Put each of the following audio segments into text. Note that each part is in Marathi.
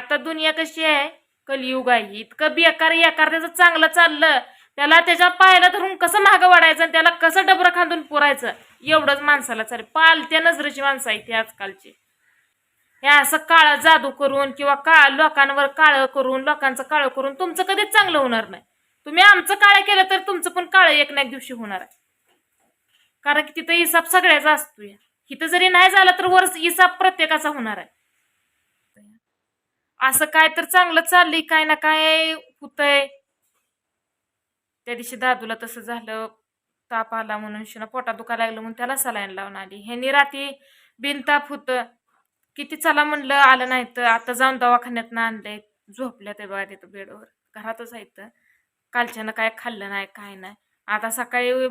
आता दुनिया कशी आहे? कलियुग आहे. इतकं बेकार एकार त्याचं चांगलं चाललं त्याला त्याच्या पायाला धरून कसं मागं वाढायचं आणि त्याला कसं डबरं खांदून पुरायचं? एवढंच माणसाला चालेल पालत्या नजरेची माणसं आहेत ती आजकालची. हे असं काळं जादू करून किंवा काळ लोकांवर काळं करून लोकांचं काळं करून तुमचं कधीच चांगलं होणार नाही. तुम्ही आमचं काळं केलं तर तुमचं पण काळं एक ना एक दिवशी होणार आहे. कारण की तिथं हिसाब सगळ्याचा असतो इथं जरी नाही झालं तर वर हिसाब प्रत्येकाचा होणार आहे. असं काय तर चांगलं चाललंय काय ना काय होतंय. त्या दिवशी दादूला तसं झालं ताप आला म्हणून शिना पोटा दुखायला लागलं म्हणून त्याला सलाईन लावून आली. ह्यानी रात्री बिनताप होतं. किती चला म्हणलं आलं नाही तर आता जाऊन दवाखान्यात आणलंय. झोपल्या ते बघा तिथं बेडवर. घरातच आहेत. कालच्यानं काय खाल्लं नाही काय नाही. आता सकाळी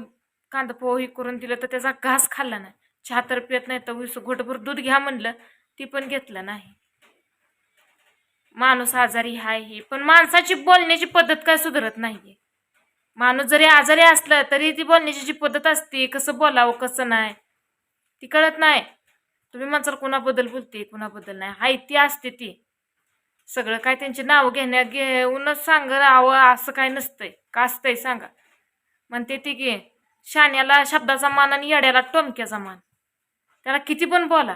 कांदा पोही करून दिलं तर त्याचा घास खाल्ला नाही. चहा तर पित नाही तर घोटभर दूध घ्या म्हणलं ती पण घेतलं नाही. माणूस आजारी आहे ही पण माणसाची बोलण्याची पद्धत काय सुधारत नाहीये. माणूस जरी आजारी असलं तरी ती बोलण्याची जी पद्धत असते कसं बोलावं कसं नाही ती कळत नाही. तुम्ही माणसाला कुणाबद्दल बोलते कुणाबद्दल नाही. हाय ती असते ती. सगळं काय त्यांची नावं घेण्या घेऊनच राहावं असं काय नसतंय. का असतंय सांगा. म्हणते ती की शाण्याला शब्दाचा मान आणि येड्याला टोमक्याचा मान. त्याला किती पण बोला.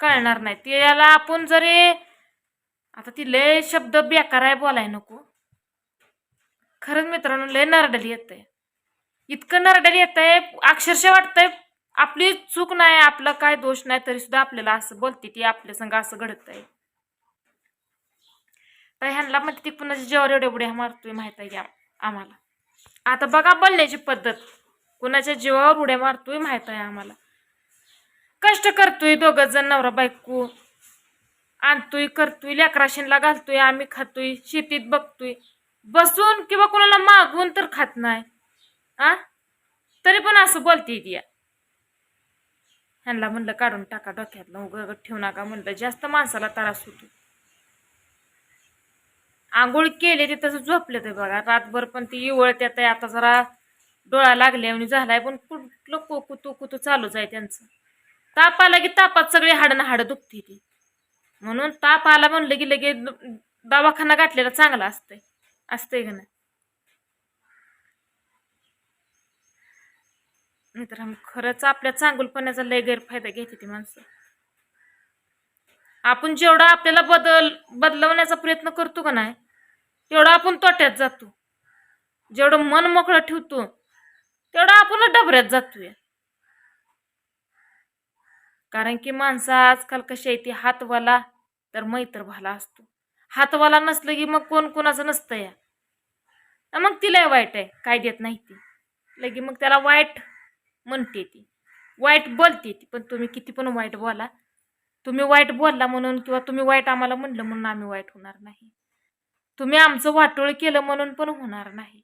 कळणार नाही. त्याला आपण जरी आता ती लय शब्द बेकार आहे बोलाय नको. खरंच मित्रांनो लय नरडली येत आहे इतकं नरडली येत आहे अक्षरशः वाटतंय आपली चूक नाही आपलं काय दोष नाही तरी सुद्धा आपल्याला असं बोलते ती आपल्या संग असं घडत आहे तर ह्यांना म्हणते ती कुणाच्या जेवर एवढ्या उड्या मारतोय माहीत आहे की आम्हाला? आता बघा बोलण्याची पद्धत. कुणाच्या जीवावर उड्या मारतोय माहीत आहे आम्हाला. कष्ट करतोय दोघ जण नवरा बायको. आणतोय करतोय लेकराशीनला घालतोय आम्ही खातोय शेतीत बघतोय. बसून किंवा कोणाला मागून तर खात नाही. आ? तरी पण असं बोलते ती. ह्यांना म्हणलं काढून टाका डोक्यातलं उगं ठेवू नका म्हणलं. जास्त माणसाला त्रास होतो आंघोळ केले ते तसं झोपले ते बघा. रातभर पण ती इवळत्यात आहे. आता जरा डोळा लागले आणि झालाय पण कुठलं कोकू कुतू चालूच आहे त्यांचं. ताप आला की तापात सगळे हाडं ना हाडं दुखते ती. म्हणून ताप आला म्हणलं की लगे दवाखाना गाठलेला चांगला असतंय. असतंय का नाही? तर खरंच आपल्या चांगुलपणाचा लय गैरफायदा घेते ती माणसं. आपण जेवढा आपल्याला बदल बदलवण्याचा प्रयत्न करतो का नाही तेवढं आपण तोट्यात जातो. जेवढं मन मोकळं ठेवतो तेवढं आपण डबऱ्यात जातोय. कारण की माणसं आजकाल कशी आहे ती हातवाला तर मैत्र भाला असतो. हातवाला नसलं की मग कोण कोणाचं नसतं या. मग तिला वाईट आहे काय देत नाही ती. लगी मग त्याला वाईट म्हणते ती. वाईट बोलते ती पण तुम्ही किती पण वाईट बोला. तुम्ही वाईट बोलला म्हणून किंवा तुम्ही वाईट आम्हाला म्हणलं म्हणून आम्ही वाईट होणार नाही. तुम्ही आमचं वाटोळ केलं म्हणून पण होणार नाही.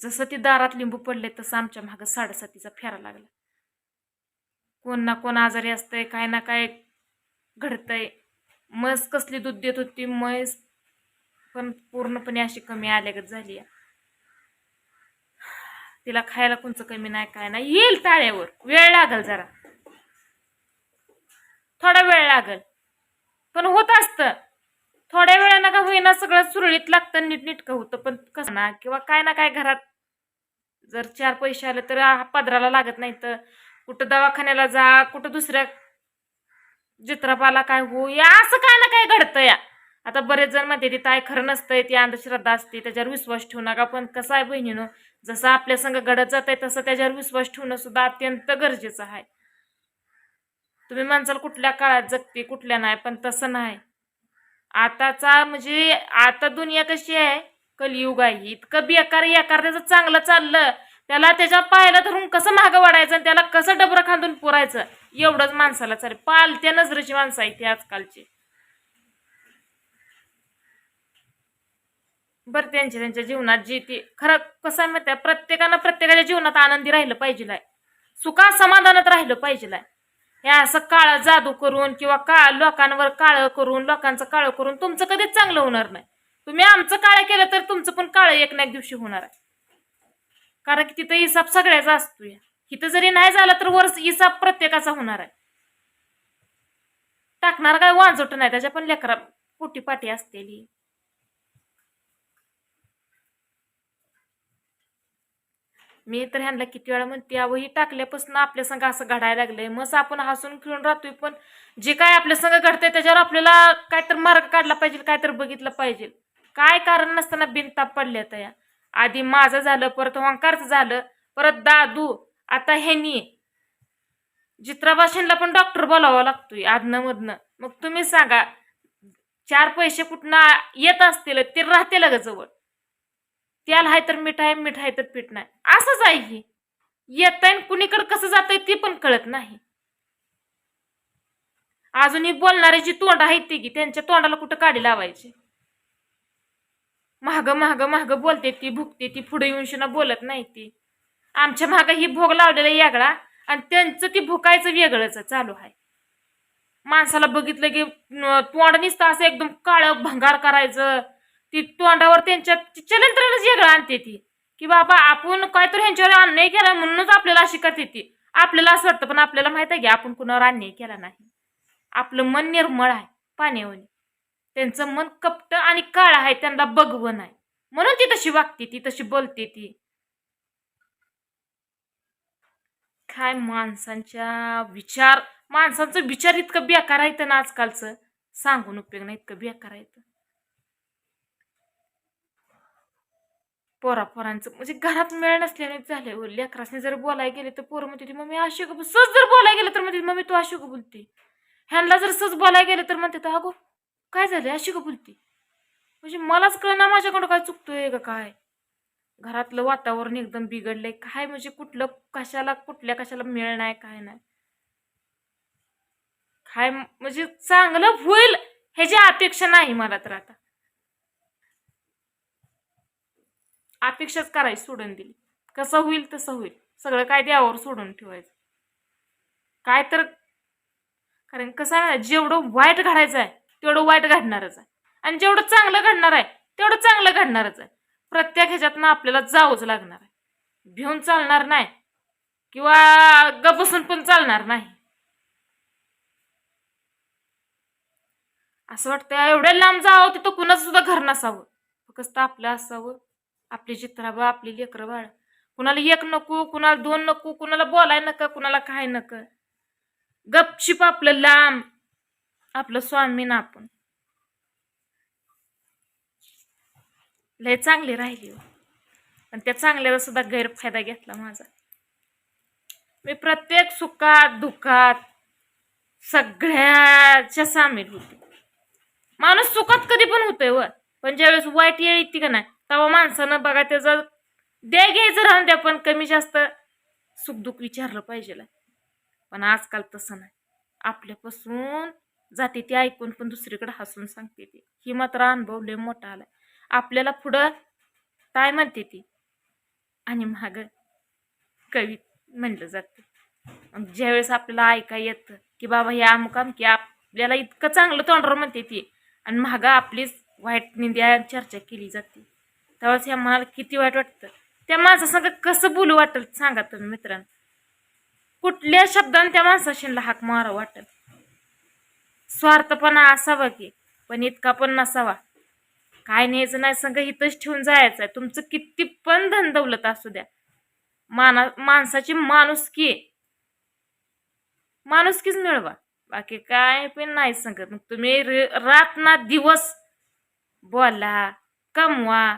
जसं ती दारात लिंबू पडले तसं आमच्या मागं साडेसातीचा फेरा लागला. कोण ना कोण आजारी असतंय काय ना काय घडतंय. म्हस कसली दूध देत होती? म्हैस पण पूर्णपणे अशी कमी आल्यागत झाली आहे. तिला खायला कोणचं कमी नाही काय नाही. येईल ताळ्यावर वेळ लागल जरा. थोडा वेळ लागल. पण होत असतं. थोड्या वेळानं का होईना सगळं सुरळीत लागतं नीटनीटकं होतं. पण कसं ना किंवा काय ना काय घरात जर चार पैसे आले तर पदराला लागत नाही तर कुठं दवाखान्याला जा कुठं दुसऱ्या चित्रपाला काय हो या असं काय ना काय घडतं या. आता बरेच जण म्हणते ती ताय खरं नसतंय ती अंधश्रद्धा असते त्याच्यावर विश्वास ठेवू नका. पण कसं आहे बहिणीनं जसं आपल्या संग घडत जात आहे तसं त्याच्यावर विश्वास ठेवणं सुद्धा अत्यंत गरजेचं आहे. तुम्ही माणसाला कुठल्या काळात जगते कुठल्या नाही पण तसं नाही. आताचा म्हणजे आता दुनिया कशी आहे? कलियुग आहे. इतकं बेकार एकार त्याचं चांगलं चाललं त्याला त्याच्या पायाला धरून कसं मागं वाढायचं आणि त्याला कसं डबरं खांदून पुरायचं? एवढंच माणसाला चालेल. पालत्या नजरेची माणसं आहेत ती आजकालची. बरं त्यांच्या त्यांच्या जीवनात जी ती खरं कसं आहे माहिती आहे? प्रत्येकानं प्रत्येकाच्या जीवनात आनंदी राहिलं पाहिजे सुखा समाधानात राहिलं पाहिजे हे असं काळ जादू करून किंवा काळ लोकांवर काळं करून लोकांचं काळं करून तुमचं कधीच चांगलं होणार नाही. तुम्ही आमचं काळं केलं तर तुमचं पण काळं एक ना एक दिवशी होणार आहे. कारण की तिथं हिसाब सगळ्याचा असतो इथं जरी नाही झाला तर वर इसाप प्रत्येकाचा होणार आहे. टाकणार काय वांजोट नाही त्याच्या पण लेकरा पोटी पाटी असतेली. मी तर ह्यांना किती वेळा म्हणते अहो ही टाकल्यापासून आपल्या संग असं घडायला लागलंय. मस्त आपण हसून खेळून राहतोय पण जे काय आपल्या संग घडतंय त्याच्यावर आपल्याला काहीतरी मार्ग काढला पाहिजे काय तर बघितलं पाहिजे. काय कारण नसताना बिनताप पडल्या या. आधी माझं झालं परत ओंकारचं झालं परत दादू आता ह्यानी चित्राबाशींना पण डॉक्टर बोलावा लागतोय आदनं मधनं मग तुम्ही सांगा चार पैसे कुठनं येत असतील ते राहते लग जवळ. त्याला आहे तर मीठ आहे मीठ आहे तर पीठ नाही. असंच आहे ही येत आहे कुणीकडे कसं जात आहे ते पण कळत नाही. अजूनही बोलणारे जी तोंड आहेत ती की त्यांच्या तोंडाला कुठं काढी लावायची? महाग महाग महाग बोलते ती भुकते ती पुढे येऊन शिना बोलत नाही ती. आमच्या महाग ही भोग लावलेला यागळा आणि त्यांचं ती भुकायचं वेगळंच चालू आहे. माणसाला बघितलं की तोंड निसतं असं एकदम काळं भंगार करायचं. ती तोंडावर त्यांच्या चलंत्रच वेगळं आणते ती. की बाबा आपण काहीतरी ह्यांच्यावर अन्याय केला म्हणूनच आपल्याला अशी करते ती. आपल्याला असं वाटतं पण आपल्याला माहीत आहे की आपण कुणावर अन्याय केला नाही. आपलं मन निर्मळ आहे पाण्यावर. त्यांचं मन कपट आणि काळ आहे त्यांना बघवण आहे. म्हणून ती तशी वागते ती तशी बोलते ती. काय माणसांच्या विचार माणसांचं विचार इतकं बेकार आहे ना आजकालचं. सांगून उपयोग नाही इतकं बेकार आहे पोरा पोरांचं म्हणजे घरात मेळ नसल्याने झाले हो. लेकरासने जर बोलायला गेले तर पोरं म्हणते मग मम्मी अशी का सहज जर बोलायला गेलं तर म्हणते मम्मी तू अशी का बोलते. ह्यांना जर सहज बोलायला गेलं तर म्हणते अगो काय झालं अशी का बोलते. म्हणजे मलाच कळना माझ्याकडं काय चुकतोय का काय. घरातलं वातावरण एकदम बिघडलंय. काय म्हणजे कुठलं कशाला कुठल्या कशाला मिळणार नाही काय नाही. काय म्हणजे चांगलं होईल ह्याची अपेक्षा नाही मला तर आता. अपेक्षाच करायची सोडून दिली. कसं होईल तसं होईल. सगळं काय द्यावर सोडून ठेवायचं. काय तर कारण कसं आहे ना जेवढं वाईट घडायचं आहे तेवढं वाईट घडणारच आहे. आणि जेवढं चांगलं घडणार आहे तेवढं चांगलं घडणारच आहे. प्रत्येक ह्याच्यातनं आपल्याला जावंच लागणार आहे. भिवून चालणार नाही. किंवा ग बसून पण चालणार नाही. असं वाटतं एवढ्या लांब जावं तिथं कुणाचं सुद्धा घर नसावं. फक्त आपलं असावं. आपली चित्राबा आपली लेकरं बाळ कुणाला एक नको कुणाला दोन नको कुणाला बोलाय नका कुणाला काय नका. गपशिप आपलं लांब आपलं स्वामी ना आपण. लय चांगली राहिली हो. पण त्या चांगल्याचा सुद्धा गैरफायदा घेतला माझा. मी प्रत्येक सुखात दुःखात सगळ्याच्या सामील होते. माणूस सुखात कधी पण होतोय व. पण ज्यावेळेस वाईट येळ येते का नाही तेव्हा माणसानं बघा त्याचं द्या घ्यायचं राहून द्या पण कमी जास्त सुखदुःख विचारलं पाहिजे पण आजकाल तसं नाही. आपल्यापासून जाते ती ऐकून पण दुसरीकडे हसून सांगते ती. ही मात्र अनुभव लय मोठा आलाय. आपल्याला पुढं काय म्हणते ती? आणि माग कवी म्हणलं जातं. ज्यावेळेस आपल्याला ऐका येतं की बाबा हे अमुक की आपल्याला इतकं चांगलं तोंडर म्हणते ती. आणि महाग आपलीच वाईट निंद्या चर्चा केली जाते. त्यावेळेस ह्या मनाला किती वाईट वाटतं. त्या माणसासंग कसं बोलू वाटेल सांगा तुम्ही मित्रांनो. कुठल्या शब्दाने त्या माणसाशीला हाक मारा वाटेल? स्वार्थपणा असावा की पण इतका पण नसावा. काय न्यायचं नाही संघ इथंच ठेवून जायचं आहे तुमचं किती पण धन दौलत असू द्या. माना माणसाची माणुसकी माणुसकीच मिळवा. बाकी काय पण नाही सांगत मग तुम्ही र- रात ना दिवस बोला कमवा